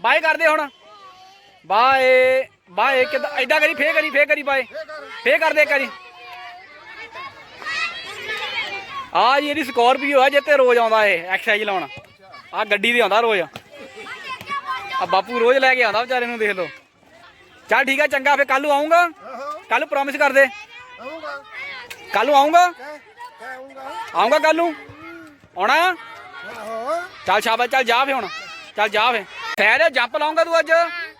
Bye ਕਰਦੇ ਹੁਣ। Bye bye, ਕਿਦਾਂ ਐਦਾਂ ਕਰੀ, ਫੇਰ ਕਰੀ ਫੇਰ ਕਰੀ ਬਾਏ। ਫੇਰ ਕਰਦੇ ਕਰੀ ਆ ਜੀ, ਇਹਦੀ ਸਕੋਰਪੀਓ ਆ ਜਿੱਤੇ ਰੋਜ਼ ਆਉਂਦਾ ਇਹ ਐਕਸਰਸਾਈਜ਼ ਲਾਉਣ। ਆ ਗੱਡੀ ਤੇ ਆਉਂਦਾ ਰੋਜ਼। ਆ ਬਾਪੂ ਰੋਜ਼ ਲੈ ਕੇ ਆਉਂਦਾ ਵਿਚਾਰੇ ਨੂੰ, ਦੇਖ ਲਓ। ਚੱਲ ਠੀਕ ਆ, ਚੰਗਾ, ਫੇਰ ਕੱਲ ਨੂੰ ਆਉਂਗਾ ਕੱਲ ਨੂੰ ਪ੍ਰੋਮਿਸ ਕਰ ਦੇ ਆਉਂਗਾ ਕੱਲ ਨੂੰ ਆਉਂਗਾ ਆਉਂਗਾ ਕੱਲ ਨੂੰ। ਆਉਣਾ? ਚੱਲ ਸ਼ਾਬਾਸ਼, ਚੱਲ ਜਾ ਫੇ ਹੁਣ। ਚੱਲ ਜਾ ਫੇ ਸਹਿਰ ਜੰਪ ਲਾਉਂਗਾ ਤੂੰ ਅੱਜ?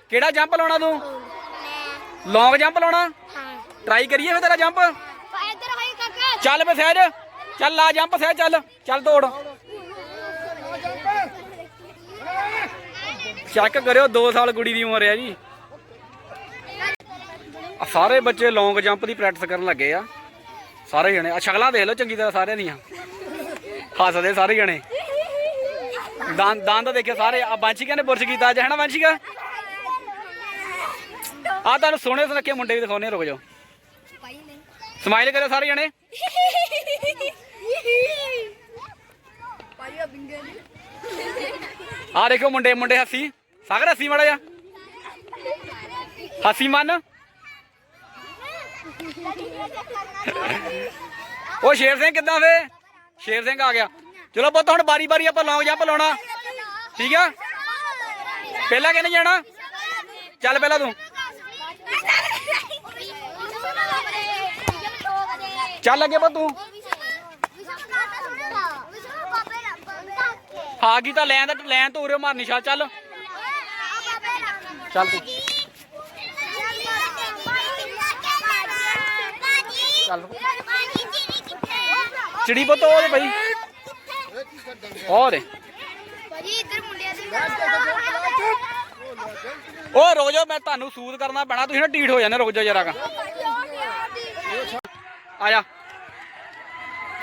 ਕਿਹੜਾ ਜੰਪ ਲਾਉਣਾ ਤੂੰ? ਲੌਂਗ ਜੰਪ ਲਾਉਣਾ? ਟਰਾਈ ਕਰੀਏ ਫੇ ਤੇਰਾ ਜੰਪ? ਚੱਲ ਫੇ ਸਹਿਰ ਚੱਲ ਲਾ ਜੰਪ ਸਹਿਰ ਚੱਲ ਚੱਲ ਦੌੜ। ਚੈੱਕ ਕਰਿਓ 2 ਸਾਲ ਕੁੜੀ ਦੀ ਉਮਰ ਹੈ ਜੀ। ਸਾਰੇ ਬੱਚੇ ਲੌਂਗ ਜੰਪ ਦੀ ਪ੍ਰੈਕਟਿਸ ਕਰਨ ਲੱਗੇ ਆ। ਸਾਰੇ ਜਣੇ ਆ ਸ਼ਕਲਾਂ ਦੇਖ ਲਓ ਚੰਗੀ ਤਰ੍ਹਾਂ ਸਾਰਿਆਂ ਦੀਆਂ। ਹੱਸਦੇ ਸਾਰੇ ਜਣੇ। ਦਾਨ ਦੰਦ ਦੇਖੇ ਸਾਰੇ। ਆ ਬਾਂਚੀਕਾ ਨੇ ਬੁਰਸ਼ ਕੀਤਾ ਅੱਜ, ਹੈ ਨਾ ਬਾਂਚੀਕਾ ਆ ਤੁਹਾਨੂੰ ਸੋਹਣੇ ਸੁਨੱਖੇ ਮੁੰਡੇ ਵੀ ਦਿਖਾਉਣੇ ਰੁਕ ਜਾਓ। ਸਮਾਈਲ ਕਰਿਓ ਸਾਰੇ ਜਣੇ। ਭਾਈ ਆ ਦੇਖੋ ਮੁੰਡੇ ਮੁੰਡੇ ਹੱਸੀ। ਸਾਗਰ, ਹੱਸੀ ਮਾੜਾ ਜਾ ਹੱਸੀ ਮਨ। ਉਹ ਸ਼ੇਰ ਸਿੰਘ ਕਿੱਦਾਂ ਫੇ? ਸ਼ੇਰ ਸਿੰਘ ਆ ਗਿਆ। ਚਲੋ ਪੁੱਤ, ਹੁਣ ਬਾਰੀ ਬਾਰੀ ਆਪਾਂ ਲੌਂਗ ਜੰਪ ਲਾਉਣਾ। ਠੀਕ ਆ? ਪਹਿਲਾਂ ਕਿਹਨੇ ਜਾਣਾ? ਚੱਲ ਪਹਿਲਾਂ ਤੂੰ। ਚੱਲ ਅੱਗੇ ਪੁੱਤ ਤੂੰ। ਆ ਗਈ ਤਾਂ ਲੈਣ ਦਾ ਲੈਣ ਤੋਂ ਉਰੇ ਮਾਰਨੀ ਛਾਲ ਚੱਲ। ਚੱਲ ਤੂੰ। ਚੱਲ। ਚਿੜੀ ਪੁੱਤ, ਉਹ ਬਈ। ਦੇ ਭਾਜੀ ਇੱਧਰ ਮੁੰਡਿਆਂ ਦੀ ਉਹ ਰੋਜੋ ਮੈਂ ਤੁਹਾਨੂੰ ਸੂਦ ਕਰਨਾ ਪੈਣਾ ਤੁਸੀਂ ਨਾ ਢੀਠ ਹੋ ਜਾਂਦੇ ਰੁਕ ਜਾਓ ਜਰਾ ਕਾ। ਆ ਜਾ।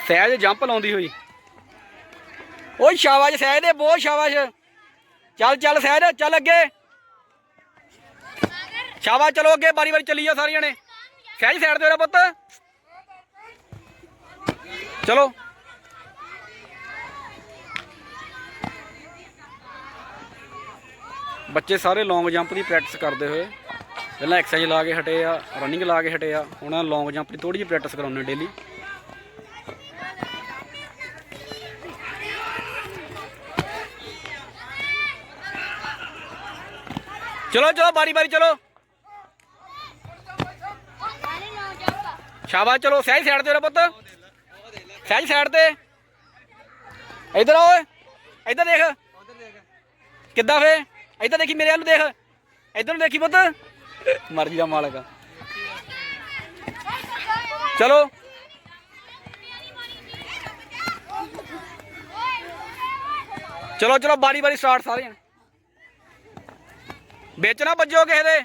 ਸਹਿਜ ਜੰਪ ਲਾਉਂਦੀ ਹੋਈ। ਓਏ ਸ਼ਾਬਾਸ਼ ਸਹਿਜ ਦੇ ਬਹੁਤ ਸ਼ਾਬਾਸ਼। ਚੱਲ ਚੱਲ ਸਹਿਜ ਚੱਲ ਅੱਗੇ। ਸ਼ਾਬਾਸ਼ ਚਲੋ ਅੱਗੇ ਬਾਰੀ ਬਾਰੀ ਚੱਲੀ ਜਾ ਸਾਰੇ ਜਣੇ ਸਹਿਜ ਸਾਈਡ ਤੇ ਹੋ ਪੁੱਤ। ਚਲੋ। ਬੱਚੇ ਸਾਰੇ ਲੌਂਗ ਜੰਪ ਦੀ ਪ੍ਰੈਕਟਿਸ ਕਰਦੇ ਹੋਏ। ਪਹਿਲਾਂ ਐਕਸਰਸਾਈਜ਼ ਲਾ ਕੇ ਹਟੇ ਆ ਰਨਿੰਗ ਲਾ ਕੇ ਹਟੇ ਆ, ਹੁਣ ਲੌਂਗ ਜੰਪ ਦੀ ਥੋੜੀ ਜਿਹੀ ਪ੍ਰੈਕਟਿਸ ਕਰਾਉਂਦੇ ਡੇਲੀ ਚਲੋ ਚਲੋ, ਬਾਰੀ ਬਾਰੀ, ਚਲੋ। ਸ਼ਾਬਾਸ਼, ਚਲੋ ਸਹੀ ਸਾਈਡ ਤੇ ਰਹੋ ਪੁੱਤ। ਸਹੀ ਸਾਈਡ ਤੇ। ਇਧਰ ਆਓ ਓਏ, ਇਧਰ ਦੇਖ। ਕਿੱਦਾਂ ਫੇ? ਇੱਧਰ ਦੇਖੀ ਮੇਰੇ ਵੱਲ ਨੂੰ ਦੇਖ। ਇੱਧਰ ਨੂੰ ਦੇਖੀ ਪੁੱਤ। ਮਰਜ਼ੀ ਦਾ ਮਾਲਕ ਆ। ਚਲੋ। ਚਲੋ ਚਲੋ, ਬਾਰੀ ਬਾਰੀ ਸਟਾਰਟ ਸਾਰੇ ਜਣੇ। ਵਿੱਚ ਨਾ ਵੱਜੋ ਕਿਸੇ ਦੇ।